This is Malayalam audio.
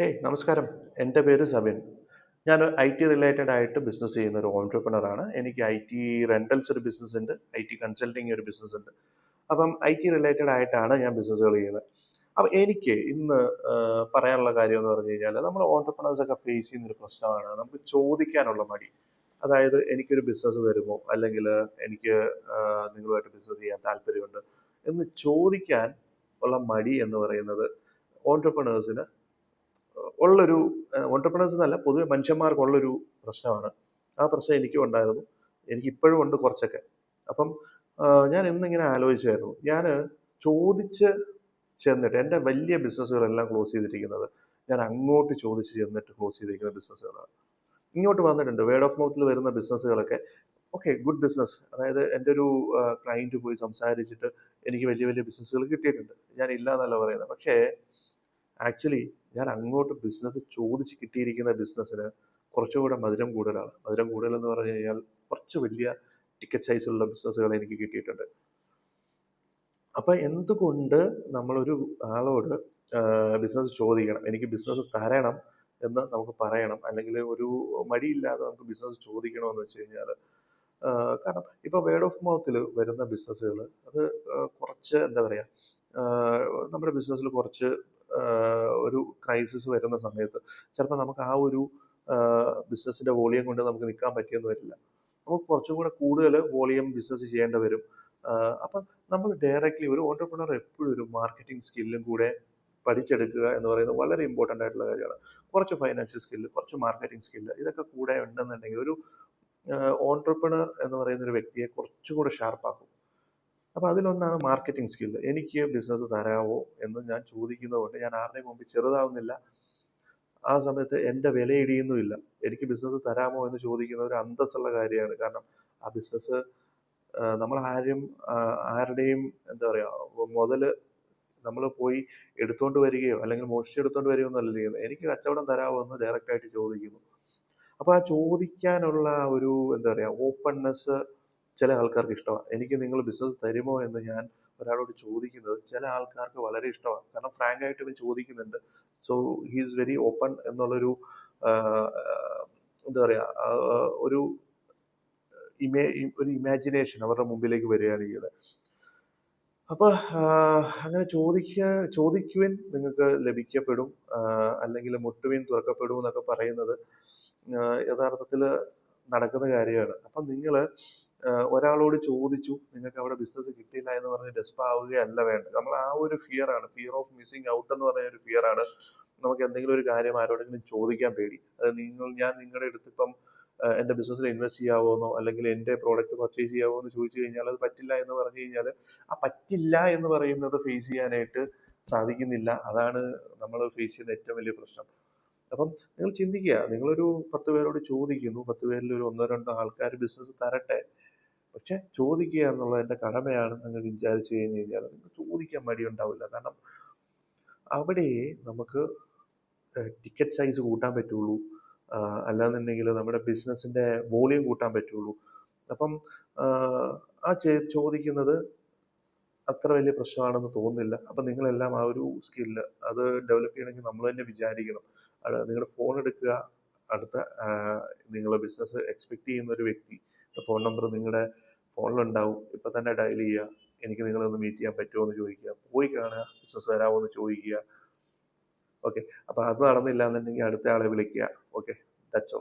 ഹേയ് നമസ്കാരം. എന്റെ പേര് സബിൻ. ഞാൻ ഐ ടി റിലേറ്റഡ് ആയിട്ട് ബിസിനസ് ചെയ്യുന്ന ഒരു ഓൺട്രപ്രണറാണ് എനിക്ക് ഐ ടി റെന്റൽസ് ഒരു ബിസിനസ് ഉണ്ട്. ഐ ടി കൺസൾട്ടിങ് ഒരു ബിസിനസ് ഉണ്ട്. അപ്പം ഐ ടി റിലേറ്റഡ് ആയിട്ടാണ് ഞാൻ ബിസിനസ്സുകൾ ചെയ്യുന്നത്. അപ്പം എനിക്ക് ഇന്ന് പറയാനുള്ള കാര്യം എന്ന് പറഞ്ഞു കഴിഞ്ഞാൽ നമ്മൾ ഓൺട്രപ്രണേഴ്സ് ഒക്കെ ഫേസ് ചെയ്യുന്ന ഒരു പ്രശ്നമാണ്. നമുക്ക് ചോദിക്കാനുള്ള മടി. അതായത് എനിക്കൊരു ബിസിനസ് വരുമോ? അല്ലെങ്കിൽ എനിക്ക് നിങ്ങളുമായിട്ട് ബിസിനസ് ചെയ്യാൻ താല്പര്യമുണ്ട് എന്ന് ചോദിക്കാൻ ഉള്ള മടി എന്ന് പറയുന്നത് ഓൺടർപ്രണേഴ്സിന് ഉള്ളൊരു ഓണ്ടർപ്രണേഴ്സ് എന്നല്ല പൊതുവെ മനുഷ്യന്മാർക്കുള്ളൊരു പ്രശ്നമാണ്. ആ പ്രശ്നം എനിക്കും ഉണ്ടായിരുന്നു. എനിക്ക് ഇപ്പോഴും ഉണ്ട് കുറച്ചൊക്കെ. അപ്പം ഞാൻ ഇന്നിങ്ങനെ ആലോചിച്ചായിരുന്നു. ഞാൻ ചോദിച്ച് ചെന്നിട്ട് എന്റെ വലിയ ബിസിനസ്സുകളെല്ലാം ക്ലോസ് ചെയ്തിരിക്കുന്നത് ഞാൻ അങ്ങോട്ട് ചോദിച്ച് ചെന്നിട്ട് ക്ലോസ് ചെയ്തിരിക്കുന്ന ബിസിനസ്സുകളാണ്. ഇങ്ങോട്ട് വന്നിട്ടുണ്ട് വേർഡ് ഓഫ് മൗത്തിൽ വരുന്ന ബിസിനസ്സുകളൊക്കെ. ഓക്കെ ഗുഡ് ബിസിനസ് അതായത് എന്റെ ഒരു ക്ലയന്റ് പോയി സംസാരിച്ചിട്ട് എനിക്ക് വലിയ വലിയ ബിസിനസ്സുകൾ കിട്ടിയിട്ടുണ്ട്. ഞാൻ ഇല്ല എന്നല്ല പറയുന്നത്. പക്ഷേ ആക്ച്വലി ഞാൻ അങ്ങോട്ട് ബിസിനസ് ചോദിച്ച് കിട്ടിയിരിക്കുന്ന ബിസിനസ്സിന് കുറച്ചുകൂടെ മധുരം കൂടുതലാണ്. മധുരം കൂടുതൽ എന്ന് പറഞ്ഞു കഴിഞ്ഞാൽ കുറച്ച് വലിയ ടിക്കറ്റ് സൈസുള്ള ബിസിനസ്സുകൾ എനിക്ക് കിട്ടിയിട്ടുണ്ട്. അപ്പം എന്തുകൊണ്ട് നമ്മളൊരു ആളോട് ബിസിനസ് ചോദിക്കണം? എനിക്ക് ബിസിനസ് തരണം എന്ന് നമുക്ക് പറയണം. അല്ലെങ്കിൽ ഒരു മടിയില്ലാതെ നമുക്ക് ബിസിനസ് ചോദിക്കണമെന്ന് വെച്ച് കഴിഞ്ഞാൽ കാരണം ഇപ്പോൾ വേർഡ് ഓഫ് മൗത്തിൽ വരുന്ന ബിസിനസ്സുകൾ അത് കുറച്ച് എന്താ പറയുക നമ്മുടെ ബിസിനസ്സിൽ കുറച്ച് ഒരു ക്രൈസിസ് വരുന്ന സമയത്ത് ചിലപ്പോൾ നമുക്ക് ആ ഒരു ബിസിനസ്സിന്റെ വോളിയം കൊണ്ട് നമുക്ക് നിൽക്കാൻ പറ്റിയെന്ന് വരില്ല. നമുക്ക് കുറച്ചും കൂടെ കൂടുതൽ വോളിയം ബിസിനസ് ചെയ്യേണ്ടി വരും. അപ്പം നമ്മൾ ഡയറക്റ്റ്ലി ഒരു ഓണ്ടർപ്രണർ എപ്പോഴും ഒരു മാർക്കറ്റിംഗ് സ്കില്ലും കൂടെ പഠിച്ചെടുക്കുക എന്ന് പറയുന്നത് വളരെ ഇമ്പോർട്ടന്റ് ആയിട്ടുള്ള കാര്യമാണ്. കുറച്ച് ഫൈനാൻഷ്യൽ സ്കില്ല് കുറച്ച് മാർക്കറ്റിംഗ് സ്കില്ല് ഇതൊക്കെ കൂടെ ഉണ്ടെന്നുണ്ടെങ്കിൽ ഒരു ഓണ്ടർപ്രണർ എന്ന് പറയുന്ന ഒരു വ്യക്തിയെ കുറച്ചും കൂടെ ഷാർപ്പാക്കും അപ്പോൾ അതിലൊന്നാണ് മാർക്കറ്റിംഗ് സ്കില്ല് എനിക്ക് ബിസിനസ് തരാമോ എന്ന് ഞാൻ ചോദിക്കുന്നതുകൊണ്ട് ഞാൻ ആരുടെയും മുമ്പിൽ ചെറുതാവുന്നില്ല. ആ സമയത്ത് എന്റെ വില ഇടിയുന്നുമില്ല എനിക്ക് ബിസിനസ് തരാമോ എന്ന് ചോദിക്കുന്ന ഒരു അന്തസ്സുള്ള കാര്യമാണ്. കാരണം ആ ബിസിനസ് നമ്മൾ ആരും ആരുടെയും എന്താ പറയുക മുതൽ നമ്മൾ പോയി എടുത്തുകൊണ്ട് വരികയോ അല്ലെങ്കിൽ മോഷ്ടിച്ചെടുത്തുകൊണ്ട് വരികയോ എന്നല്ല ചെയ്യുന്നത്. എനിക്ക് കച്ചവടം തരാമോ എന്ന് ഡയറക്റ്റ് ആയിട്ട് ചോദിക്കുന്നു. അപ്പോൾ ആ ചോദിക്കാനുള്ള ഒരു എന്താ പറയുക ഓപ്പൺനെസ് ചില ആൾക്കാർക്ക് ഇഷ്ടമാണ്. എനിക്ക് നിങ്ങൾ ബിസിനസ് തരുമോ എന്ന് ഞാൻ ഒരാളോട് ചോദിക്കുന്നത് ചില ആൾക്കാർക്ക് വളരെ ഇഷ്ടമാണ്. കാരണം ഫ്രാങ്ക് ആയിട്ട് ഇവൻ ചോദിക്കുന്നുണ്ട്. So he is very open എന്നുള്ളൊരു എന്താ പറയുക ഒരു ഇമേ ഒരു ഇമാജിനേഷൻ അവരുടെ മുമ്പിലേക്ക് വരികയാണ് ചെയ്യുന്നത്. അപ്പൊ അങ്ങനെ ചോദിക്ക ചോദിക്കുവിൻ നിങ്ങൾക്ക് ലഭിക്കപ്പെടും. അല്ലെങ്കിൽ മുട്ടുവിൻ തുറക്കപ്പെടും എന്നൊക്കെ പറയുന്നത് യഥാർത്ഥത്തിൽ നടക്കുന്ന കാര്യമാണ്. അപ്പം നിങ്ങൾ ഒരാളോട് ചോദിച്ചു നിങ്ങൾക്ക് അവിടെ ബിസിനസ് കിട്ടിയില്ല എന്ന് പറഞ്ഞ് ഡെസ്പാവുകയല്ല വേണ്ടത്. നമ്മൾ ആ ഒരു ഫിയർ ആണ് ഫിയർ ഓഫ് മിസ്സിങ് ഔട്ട് എന്ന് പറഞ്ഞ ഒരു ഫിയർ ആണ്. നമുക്ക് എന്തെങ്കിലും ഒരു കാര്യം ആരോടെങ്കിലും ചോദിക്കാൻ പേടി. അത് നിങ്ങൾ ഞാൻ നിങ്ങളുടെ അടുത്ത് ഇപ്പം എന്റെ ബിസിനസ്സിൽ ഇൻവെസ്റ്റ് ചെയ്യാവോന്നോ അല്ലെങ്കിൽ എന്റെ പ്രോഡക്റ്റ് പർച്ചേസ് ചെയ്യാവോ എന്ന് ചോദിച്ചു കഴിഞ്ഞാൽ അത് പറ്റില്ല എന്ന് പറഞ്ഞു കഴിഞ്ഞാൽ ആ പറ്റില്ല എന്ന് പറയുന്നത് ഫേസ് ചെയ്യാനായിട്ട് സാധിക്കുന്നില്ല. അതാണ് നമ്മൾ ഫേസ് ചെയ്യുന്ന ഏറ്റവും വലിയ പ്രശ്നം. അപ്പം നിങ്ങൾ ചിന്തിക്കുക നിങ്ങളൊരു പത്ത് പേരോട് ചോദിക്കുന്നു പത്ത് പേരിൽ ഒരു ഒന്നോ രണ്ടോ ആൾക്കാർ ബിസിനസ് തരട്ടെ പക്ഷെ ചോദിക്കുക എന്നുള്ളതിന്റെ കടമയാണ് നിങ്ങൾ വിചാരിച്ചു കഴിഞ്ഞ് കഴിഞ്ഞാൽ നിങ്ങൾക്ക് ചോദിക്കാൻ മടിയുണ്ടാവില്ല. കാരണം അവിടെ നമുക്ക് ടിക്കറ്റ് സൈസ് കൂട്ടാൻ പറ്റുള്ളൂ. അല്ലാന്നുണ്ടെങ്കിൽ നമ്മുടെ ബിസിനസ്സിന്റെ വോളിയം കൂട്ടാൻ പറ്റുള്ളൂ. അപ്പം ആ ചോദിക്കുന്നത് അത്ര വലിയ പ്രശ്നമാണെന്ന് തോന്നുന്നില്ല. അപ്പം നിങ്ങളെല്ലാം ആ ഒരു സ്കില്ല് അത് ഡെവലപ്പ് ചെയ്യണമെങ്കിൽ നമ്മൾ തന്നെ വിചാരിക്കണം. നിങ്ങളുടെ ഫോൺ എടുക്കുക. അടുത്ത നിങ്ങളുടെ ബിസിനസ് എക്സ്പെക്ട് ചെയ്യുന്ന ഒരു വ്യക്തി ഫോൺ നമ്പർ നിങ്ങളുടെ ഫോണിലുണ്ടാവും. ഇപ്പം തന്നെ ഡയൽ ചെയ്യുക. എനിക്ക് നിങ്ങളെ ഒന്ന് മീറ്റ് ചെയ്യാൻ പറ്റുമോ എന്ന് ചോദിക്കുക. പോയി കാണുക. ബിസിനസ് തരാമോ എന്ന് ചോദിക്കുക. ഓക്കെ അപ്പോൾ അത് നടന്നില്ല എന്നുണ്ടെങ്കിൽ അടുത്ത ആളെ വിളിക്കുക. Okay that's